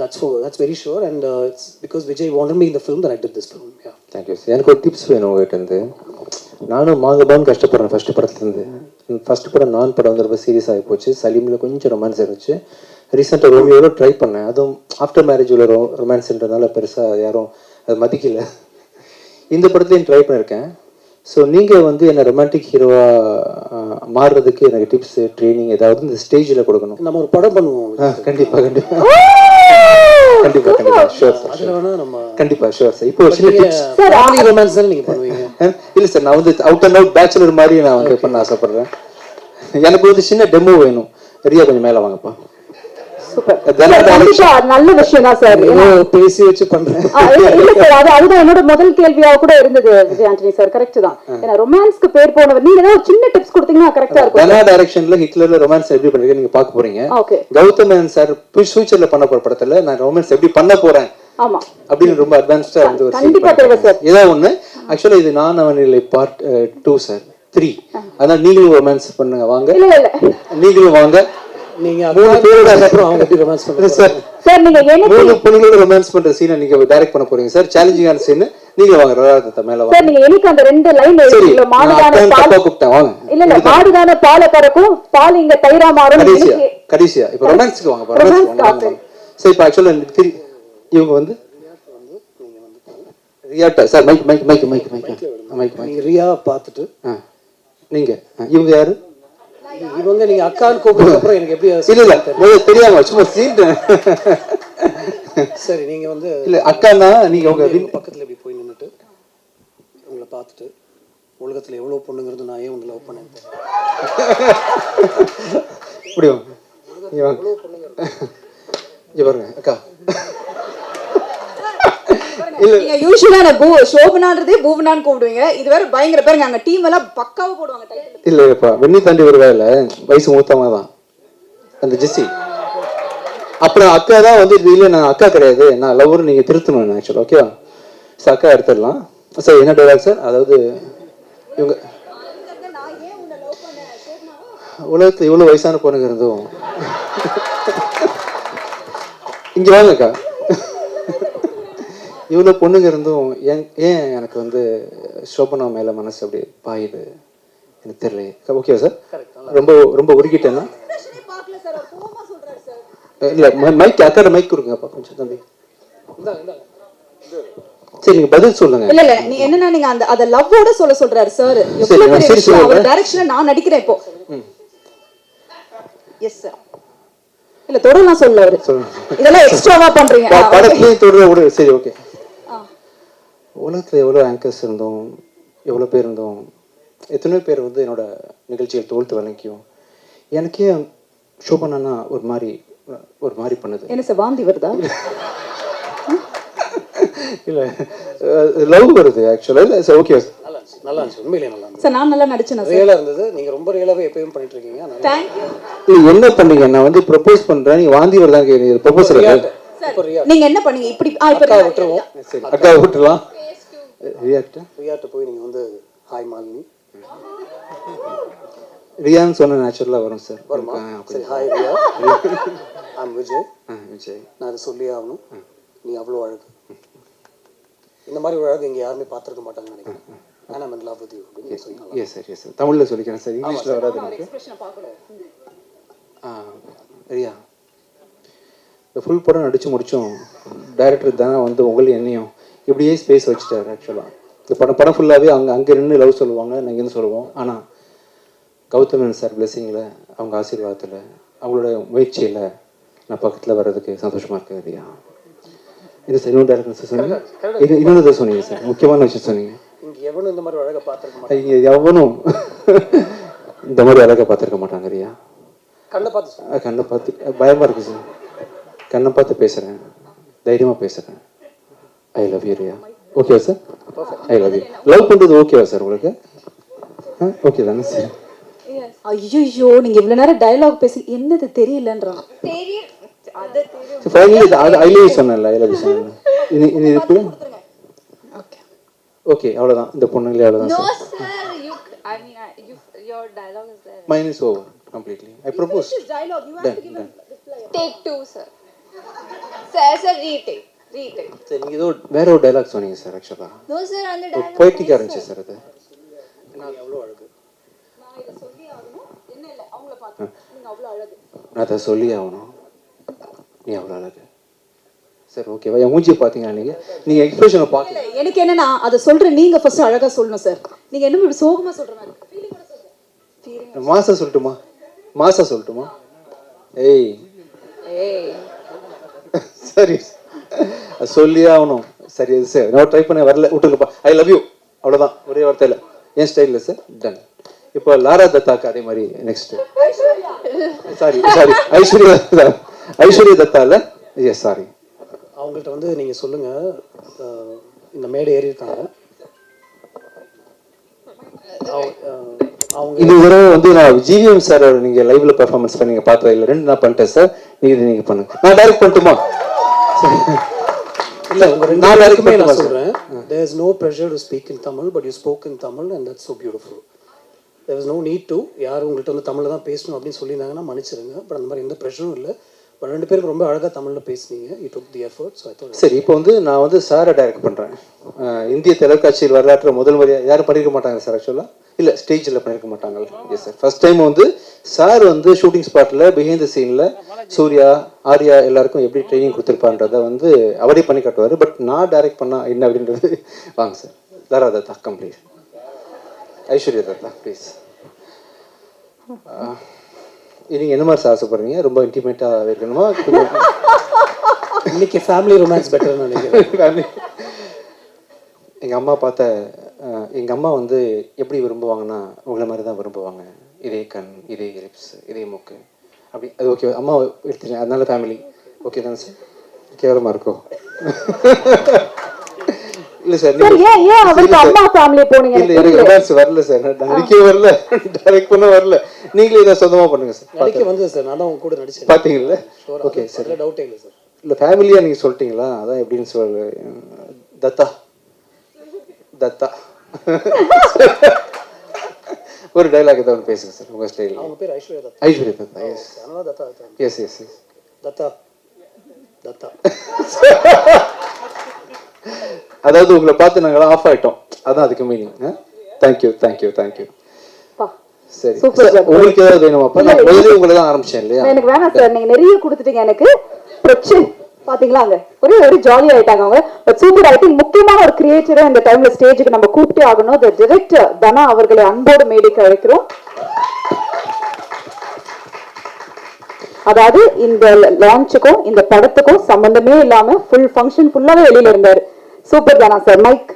that's for that's very sure, and uh, it's because Vijay wanted me in the film that I did this film. Yeah. Thank you sir எனக்கு ஒரு tips வேணும் உங்ககிட்ட இருந்து. நானும் மாங்கபான்னு கஷ்டப்படுறேன் first படத்துலேருந்து first படம் நான் படம் வந்து ரொம்ப சீரியஸ் ஆகி போச்சு. சலீமில் கொஞ்சம் ரொமான்ஸ் இருந்துச்சு. ரீசெண்டாக ரோமியோட ட்ரை பண்ணேன். அதுவும் ஆஃப்டர் மேரேஜ் உள்ள ரொ ரொமான்ஸ்ன்றதுனால பெருசாக யாரும் அது மதிக்கல. இந்த படத்துலையும் ட்ரை பண்ணியிருக்கேன் ஸோ நீங்கள் வந்து என்ன ரொமான்டிக் ஹீரோவாக மாறுறதுக்கு எனக்கு டிப்ஸு ட்ரைனிங் ஏதாவது இந்த ஸ்டேஜில் கொடுக்கணும். நம்ம ஒரு படம் பண்ணுவோம். கண்டிப்பாக கண்டிப்பாக கண்டிப்பாக கண்டிப்பாக ஷூர் சார் அதுல வேணா நம்ம கண்டிப்பாக ஷூர் சார் இப்போ சின்ன டிப்ஸ் ரொமான்ஸ் நீங்க பண்ணுவீங்க. இல்ல சார் நான் வந்து அவுட் அண்ட் அவுட் பேச்சுலர் மாதிரி நான் வந்து பண்ண ஆசைப்படுறேன். எனக்கு வந்து சின்ன டெமோ வேணும். ரியா கொஞ்சம் மேல வாங்கப்பா. கண்டிப்பா நல்ல விஷயம் தான் சார் பேசி வச்சு பண்றேன் இல்ல சார் அது அதுதான் என்னோட முதல் கேள்வியா கூட இருந்தது விஜய் ஆண்டனி சார் கரெக்ட் தான். ஏன்னா ரொமான்ஸ்க்கு பேர் போனவர் நீங்க ஏதாவது சின்ன டிப்ஸ் கொடுத்தீங்கன்னா கரெக்டா இருக்கும் தனா டைரக்ஷன்ல ஹிட்லர்ல ரொமான்ஸ் எப்படி பண்ணிருக்கேன் நீங்க பார்க்க போறீங்க. கௌதம் மேனன் சார் ஃபியூச்சர்ல பண்ண போற படத்துல நான் ரொமான்ஸ் எப்படி பண்ண போறேன் ஆமா. அப்படின்னு ரொம்ப அட்வான்ஸ்டா வந்து ஒரு கண்டிப்பா தேவை சார் ஏதோ ஒண்ணு? ஆக்சுவலா இது நான் அவனிலை பார்ட் டூ சார் த்ரீ அதான் நீங்களும் ரொமான்ஸ் பண்ணுங்க வாங்க. நீங்களும் வாங்க. நீங்க மூணு பேரோட அப்புறம் அவங்க எப்படி ரொமான்ஸ் பண்ணுறாங்க சார் சார் நீங்க எனக்கு மூணு பொண்ணுங்களோட ரொமான்ஸ் பண்ற சீனை நீங்க டைரக்ட் பண்ண போறீங்க. சார் சேலஞ்சிங்கான சீன் நீங்க வாங்க ரதாரத்தை மேல வாங்க. சார் நீங்க எனக்கு அந்த ரெண்டு லைன் எழுதிங்களோ மாடுதான பால் கூப்பிட்டேன் வாங்க. இல்ல இல்ல மாடுதான பாலை கறக்கும் பால் இங்க தயிரா மாறும் கடைசியா கடைசியா. இப்ப ரொமான்ஸ்க்கு வாங்க ரொமான்ஸ்க்கு வாங்க. சரி இப்ப ஆக்சுவலா இவங்க வந்து ரியாட்டா sir mike mike mike mike mike mike mike நீங்க ரியா பார்த்துட்டு நீங்க இவங்க யாரு? இவங்க நீங்க அக்கான்னு கூப்பிடுறது அப்புறம் எனக்கு எப்படி இல்ல இல்ல. தெரியாம? சும்மா சீன் சரி நீங்க வந்து இல்ல அக்கானா நீங்க உங்க பக்கத்துல இப்படி போய் நின்னுட்டு உங்களை பார்த்துட்டு உலகத்துல எவ்வளவு பொண்ணுங்கிறது நான் ஏன் உங்களை லவ் பண்ணேன். இப்படி வாங்க. இங்க பாருங்க அக்கா. நீங்க யூஸ்வலா நான் பூ சோபனான்றதே பூவனான்னு கூப்பிடுவீங்க. இது வேற பயங்கர பேருங்க. அங்க டீம் எல்லாம் பக்காவா போடுவாங்க இல்ல இல்லப்பா வெண்ணி தாண்டி வருவாயில்ல வயசு மூத்தவங்க தான் அந்த ஜெஸ்ஸி. அப்புறம் அக்கா தான் வந்து இல்லை நான் அக்கா கிடையாது. நான் லவ்வர் நீங்க திருத்தணும் ஆக்சுவலா ஓகேவா சார் அக்கா எடுத்துடலாம். சார் என்ன டைலாக் சார் அதாவது இவங்க உலகத்துல இவ்வளவு வயசான பொண்ணுங்க இருந்தும் இங்க வாங்க அக்கா இவ்வளவு பொண்ணுங்க இருந்தும் ஏன் ஏன் எனக்கு வந்து சோபனா மேல மனசு அப்படி பாயுது? எனக்கு தெரியல ஓகேவா சார் ரொம்ப ரொம்ப உருகிட்டேன்னா? இல்ல மைக் அக்காட மைக் கொடுங்கப்பா கொஞ்சம் தம்பி. சரி நீங்க பதில் சொல்லுங்க. இல்ல இல்ல நீ என்னன்னா நீங்க அந்த அத லவ்வோட சொல்ல சொல்றாரு சார் எவ்வளவு நான் பெரிய விஷயம். அவர் சொல்றேன். டைரக்ஷன்ல நான் நடிக்கிறேன் இப்போ. எஸ் சார் இல்ல தொடலாம் சொல்ல அவரு. சொல்லுங்க. இதெல்லாம் எக்ஸ்ட்ராவா பண்றீங்க. படத்துலயும் தொடர விடு. சரி ஓகே. உலகத்துல எவ்வளவு ஆங்கர்ஸ் இருந்தோம் எவ்வளவு பேர் இருந்தோம் எத்தனையோ பேர் வந்து என்னோட நிகழ்ச்சிகள் தோல்த்து வழங்கியும். எனக்கே ஷோபனானா ஒரு மாதிரி ஒரு மாதிரி பண்ணுது. என்ன சார் வாந்தி வருதா? இல்ல லவ் வருது ஆக்சுவலா இல்ல சார் ஓகே நல்லா இருந்துச்சு நல்லா இருந்துச்சு உண்மையிலேயே நல்லா இருந்துச்சு. சார் நான் நல்லா நடிச்சேன் சார்? ரியலா இருந்தது நீங்க ரொம்ப ரியலாவே எப்பயும் பண்ணிட்டு இருக்கீங்க தேங்க்யூ என்ன பண்ணீங்க? நான் வந்து ப்ரப்போஸ் பண்றேன் நீங்க வாந்தி வருதான் இப்போ ரியா நீங்க என்ன பண்ணீங்க? இப்படி அக்கா விட்டுருவோம். சரி அக்கா விட்டுலாம் ரியாக்ட் ரியாட்ட போய் நீங்க வந்து ஹாய் மாலினி ரியான்னு சொன்ன நேச்சுரலா வரும் சார் வருமா? சரி ஹாய் ரியா ஐம் விஜய் விஜய் நான் அதை சொல்லியே ஆகணும். நீ அவ்வளோ அழகு. இந்த மாதிரி ஒரு அழகு இங்க யாருமே பார்த்துருக்க மாட்டாங்கன்னு நினைக்கிறேன். ஆனால் ஐம் லவ் வித் யூ அப்படின்னு எஸ் சார் எஸ் சார் தமிழ்ல சொல்லிக்கிறேன் சார் இங்கிலீஷ்ல வராது எனக்கு. ரியா இந்த ஃபுல் படம் நடிச்சு முடிச்சோம். டைரக்டர் தானே வந்து உங்களையும் என்னையும் இப்படியே ஸ்பேஸ் வச்சுட்டாரு ஆக்சுவலாக இந்த படம் படம் ஃபுல்லாகவே அங்கே அங்கே நின்று லவ் சொல்லுவாங்க நாங்கள் இருந்து சொல்லுவோம். ஆனால் கௌதமன் சார் பிளெஸிங்கில் அவங்க ஆசீர்வாதத்தில் அவங்களோட முயற்சியில் நான் பக்கத்தில் வர்றதுக்கு சந்தோஷமாக இருக்கு ரியா இது சார் இன்னொரு டேரக்டர் சொன்னீங்க? இது இன்னொரு சொன்னீங்க சார் முக்கியமான விஷயம் சொன்னீங்க. இங்க எவனும் இந்த மாதிரி ஒரு அழகை பார்த்துருக்க இங்க எவனும் இந்த மாதிரி அழகை பார்த்துருக்க மாட்டாங்க ரியா கண்ணை பார்த்து கண்ணை பார்த்து பயமா இருக்கு சார் கண்ணை பார்த்து பேசுறேன். தைரியமா பேசுறேன். ஐ லவ் யூ ரியா ஓகேவா sir I love you love பண்றது ஓகேவா சார் உங்களுக்கு? ஓகே தானே சார் ஐயோ நீங்க இவ்வளவு நேரம் டயலாக் பேசி என்னது தெரியலன்றான். ஃபைனலி அது ஐ லவ் யூ சொன்னேன்ல ஐ லவ் யூ சொன்னேன் இது இது இருக்குல்ல ஓகே ஓகே அவ்வளவுதான். இந்த பொண்ணுங்களே அவ்வளவுதான் No, sir sir. You, I mean, I, you, your dialogue is there. Mine is over completely I propose done done Take two, sir. Sir, sir, retake. Retake. சரி நீங்கள் ஏதோ வேற ஒரு டைலாக் சொன்னீங்க சார் ஆக்சுவலாக. பொய்ட்டிக்காக இருந்துச்சு சார் அது நான் அதை சொல்லி ஆகணும் நீ அவ்வளோ அழகு சரி ஓகேவா என் மூஞ்சியை பார்த்தீங்களா நீங்கள் நீங்கள் எக்ஸ்பிரஷனை பார்க்க எனக்கு என்னன்னா அதை சொல்ற நீங்க ஃபர்ஸ்ட் அழகா சொல்லணும் சார் நீங்க என்ன இப்படி சோகமா சொல்ற மாதிரி இருக்கு. மாசா சொல்லட்டுமா மாசா சொல்லட்டுமா ஏய் ஏய். சரி சொல்லியே ஆகணும். சரி அது சரி. நான் ட்ரை பண்ண வரல. விட்டுருப்பா ஐ லவ் யூ அவ்வளோதான் ஒரே வார்த்தையில். என் ஸ்டைலில் சார் டன் இப்போ லாரா தத்தாக்கு அதே மாதிரி next sorry sorry Aishwarya Aishwarya தத்தால yes sorry அவங்கள்ட்ட வந்து நீங்கள் சொல்லுங்கள் இந்த மேடை ஏறி இருக்காங்க. அவங்க, அஹ், அவங்க இது தடவை வந்து நான் ஜிவிஎம் சார் நீங்க லைவ்ல பெர்ஃபார்மன்ஸ் பண்ணீங்க பார்த்தது இல்லை. ரெண்டு நான் பண்ணிட்டேன் சார் நீங்க இது நீங்க பண்ணுங்க. நான் டைரக்ட் பண்ணட்டுமா? இல்ல உங்க ரெண்டு பேருக்குமே நான் சொல்றேன். there is no pressure to speak in tamil but you spoke in tamil and that's so beautiful. There is no need to. யார் உங்கள்கிட்ட வந்து தமிழ்ல தான் பேசணும் அப்படின்னு சொல்லியிருந்தாங்கன்னா மன்னிச்சிருங்க. பட் அந்த மாதிரி எந்த ப்ரெஷரும் இல்லை. பட் ரெண்டு பேரும் ரொம்ப அழகா தமிழ்ல பேசுனீங்க. The effort so i thought சரி இப்போ வந்து நான் வந்து சாரை டைரக்ட் பண்றேன். அஹ் இந்திய தொலைக்காட்சியில் வரலாற்று முதல் முறையாக யாரும் பண்ணிருக்க மாட்டாங்க சார் ஆக்சுவலாக இல்லை ஸ்டேஜில் பண்ணிருக்க மாட்டாங்கல்ல எஸ் சார் ஃபர்ஸ்ட் டைம் வந்து சார் வந்து ஷூட்டிங் ஸ்பாட்டில் பிஹைண்ட் த சீனில் சூர்யா ஆர்யா எல்லாருக்கும் எப்படி ட்ரைனிங் கொடுத்துருப்பான்றதை வந்து அவரே பண்ணி காட்டுவார். பட் நான் டைரக்ட் பண்ணா என்ன அப்படின்றது வாங்க sir Tara Datta complete Aishwarya Datta please நீங்கள் என்ன மாதிரி சார் ஆசைப்படுறீங்க ரொம்ப இன்டிமேட்டாக இருக்கணுமா? இன்னைக்கு ஃபேமிலி ரொமான்ஸ் பெட்டர்னு நினைக்கிறேன். எங்கள் அம்மா பார்த்த அஹ், எங்க அம்மா வந்து எப்படி விரும்புவாங்கன்னா உங்களை மாதிரி தான் விரும்புவாங்க. இதே கண் இதே லிப்ஸ் இதே மூக்கு. அப்படி அது ஓகே அம்மா எடுத்துட்டேன் அதனால ஃபேமிலி ஓகே தானே சார் கேவலமாக இருக்கும் இல்லை சார் சார் ஏன் ஏன் அவருக்கு அம்மா ஃபேமிலி போனீங்க? இல்லை எனக்கு ரொமான்ஸ் வரல சார். நான் நடிக்கவே வரல. டைரக்ட் பண்ண வரல. நீங்களே இதை சொந்தமாக பண்ணுங்க சார். நடிக்க வந்தது சார். நான் தான் உங்க கூட நடிச்சேன். பார்த்தீங்கல்ல? Okay sir. டவுட்டே இல்லை சார். இல்லை ஃபேமிலியாக நீங்கள் சொல்லிட்டீங்களா? அதான் எப்படின்னு சொல்ல தத்தா. தத்தா. ஒரு டைலாக் ஏதாவது பேசுங்க சார் உங்கள் ஸ்டைலில் அவங்க பேர் ஐஸ்வர்யா தத்தா. ஐஸ்வர்யா தத்தா எஸ் அதனால Datta yes yes yes Datta. Datta. அதாவது உங்களை பார்த்து நாங்களாம் ஆஃப் ஆகிட்டோம் அதான் அதுக்கு மீனிங் தேங்க்யூ தேங்க்யூ தேங்க்யூ. சரி. உங்களுக்கு ஏதாவது வேணுமாப்பா நான் முதல்ல உங்களை தான் ஆரம்பிச்சேன் இல்லையா? எனக்கு வேணாம் சார். நீங்க நிறைய கொடுத்துட்டீங்க. எனக்கு பிரச்சனை. பாத்தீங்களா அங்க? ஒரே ஒரு ஜாலி ஆயிட்டாங்க அவங்க. பட் சூப்பர் ஐ திங்க் முக்கியமான ஒரு கிரியேட்டரை இந்த டைம்ல ஸ்டேஜுக்கு நம்ம கூப்பிட்டே ஆகணும். த டிரெக்டர் தனா அவர்களை அன்போடு மேடைக்கு அழைக்கிறோம். அதாவது இந்த லான்ச்சுக்கும் இந்த படத்துக்கும் சம்பந்தமே இல்லாம ஃபுல் ஃபங்க்ஷன் ஃபுல்லாவே வெளியில இருந்தாரு. சூப்பர் தானா சார் மைக்